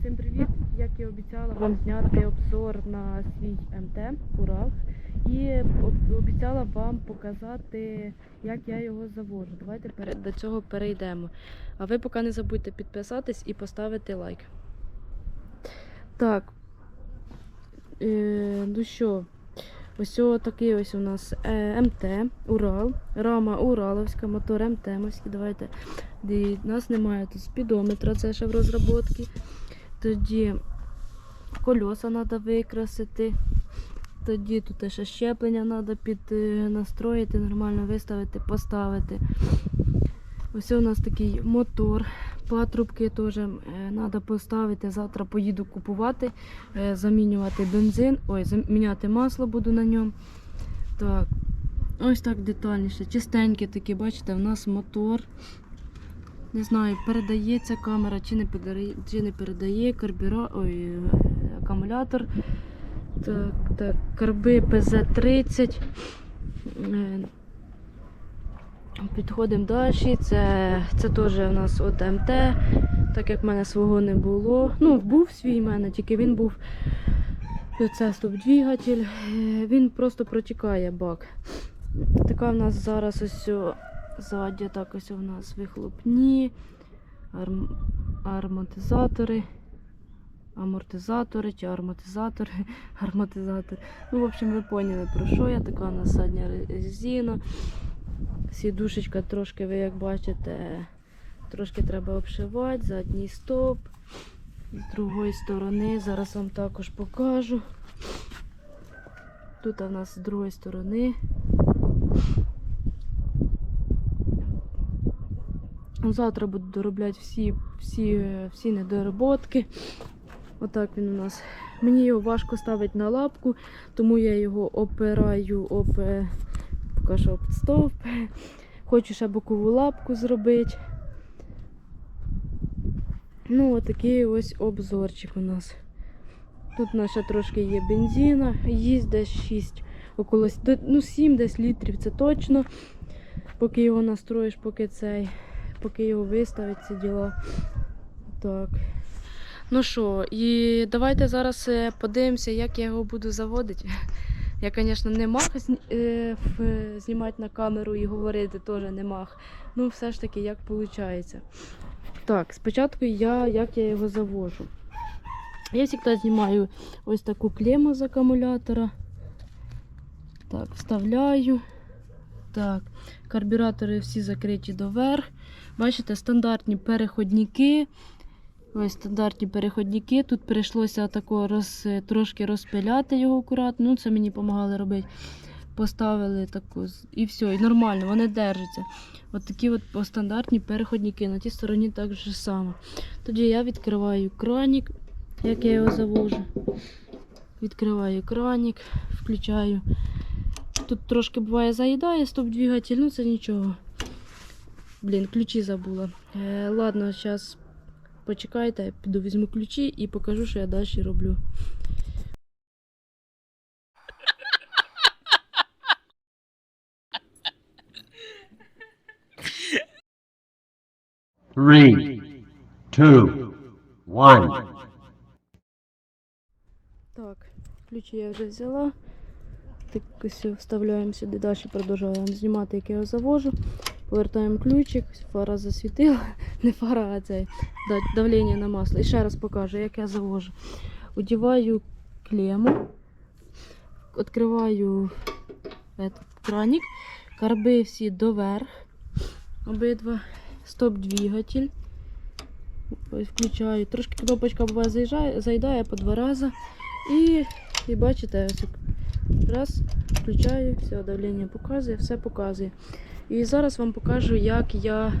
Всім привіт! Як і обіцяла вам зняти обзор на свій МТ Урал. І обіцяла вам показати, як я його завожу. Давайте до цього перейдемо. А ви поки не забудьте підписатись і поставити лайк. Так. Е, ну що, ось такий ось у нас е, МТ Урал. Рама Ураловська, мотор МТ-мовський. Давайте. У нас немає тут спідометра, це ще в розробці. Тоді кольоса треба викрасити. Тоді тут ще щеплення треба під е, нормально виставити, поставити. Ось у нас такий мотор. Патрубки теж треба поставити. Завтра поїду купувати, е, замінювати бензин. Ой, заміняти масло буду на ньому. Так, ось так детальніше. Чистенький такий, бачите, в нас мотор. Не знаю, передається камера чи не передає, чи не передає карбюра... Ой, акумулятор. Так, так, карби ПЗ-30. Е, Підходимо далі. Це, це теж у нас от МТ, так як в мене свого не було. Ну, був свій в мене, тільки він був. Це стоп-двигатель. Е, Він просто протікає бак. Така в нас зараз ось ззаді, так ось у нас вихлопні, арм, арматизатори, амортизатори чи арматизатори, арматизатори. Ну, в общем, ви поняли про що я. Така у нас задня резина. Сідушечка трошки, ви як бачите, трошки треба обшивати, задній стоп. З другої сторони, зараз вам також покажу. Тут у нас з другої сторони. Завтра буду доробляти всі, всі, всі недороботки. Отак він у нас. Мені його важко ставити на лапку, тому я його опираю об, е, поки що об стовп. Хочу ще бокову лапку зробити. Ну, отакий ось обзорчик у нас. Тут наша трошки є бензина, їсть десь 6, около ну 7 десь літрів, це точно. Поки його настроїш, поки цей, поки його виставить, ці діла. Так. Ну що, і давайте зараз е, подивимося, як я його буду заводити. Я, звісно, не зні- е, знімати на камеру і говорити теж не маг. Ну, все ж таки, як виходить. Так, спочатку я як я його завожу. Я завжди знімаю ось таку клему з акумулятора. Так, вставляю. Так, карбюратори всі закриті доверх. Бачите, стандартні переходники. Ось стандартні переходники. Тут прийшлося тако роз, трошки розпиляти його акуратно. Ну, це мені допомагали робити. Поставили таку і все, і нормально, вони держаться. От такі от стандартні переходники. На тій стороні так же само. Тоді я відкриваю кранік, як я його завожу. Відкриваю кранік, включаю. Тут трошки буває заїдає стоп-двигатель, ну це нічого. Блін, ключі забула. Е, ладно, зараз почекайте, я піду візьму ключі і покажу, що я далі роблю. Three, two, one. Так, ключі я вже взяла. Вставляємо сюди, далі продовжуємо знімати, як я його завожу. Повертаємо ключик, фара засвітила. Не фара, а да- давлення на масло. І ще раз покажу, як я завожу. Одіваю клему, відкриваю этот краник, карби всі доверх, обидва, стоп-двигатель. Включаю. Трошки кнопочка буває заїжджає, заїдає по два рази. І, і бачите, ось раз, включаю, все, давлення показує, все показує. І зараз вам покажу, як я,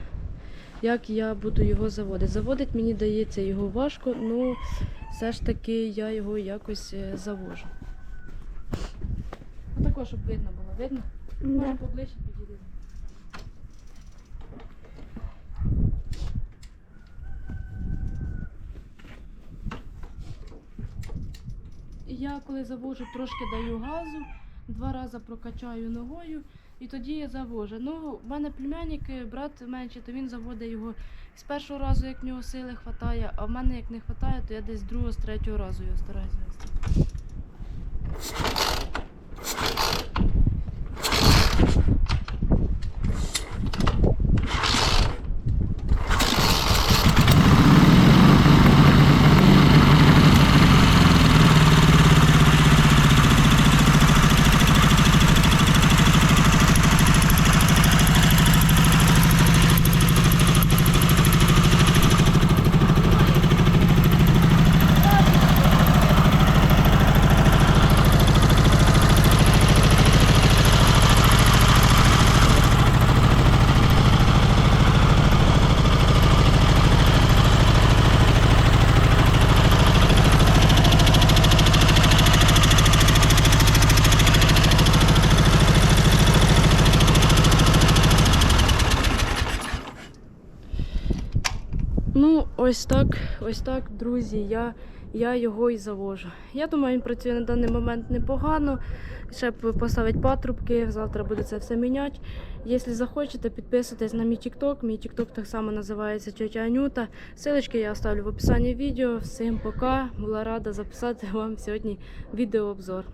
як я буду його заводити. Заводить мені дається його важко, ну все ж таки я його якось е, завожу. Отако, щоб видно було, видно? Може поближче підійти. Я коли завожу, трошки даю газу, два рази прокачаю ногою, І тоді я завожу. Ну, в мене племянник, е, брат менший, то він заводить його з першого разу, як в нього сили вистачає, а в мене як не вистачає, то я десь з другого, з третього разу його стараюся вести. Ну, ось так, ось так, друзі, я, я його і завожу. Я думаю, він працює на даний момент непогано. Ще поставить патрубки, завтра буде це все міняти. Якщо захочете, підписуйтесь на мій TikTok. Мій TikTok так само називається Тетя Анюта. Силочки я оставлю в описанні відео. Всім пока. Була рада записати вам сьогодні відеообзор.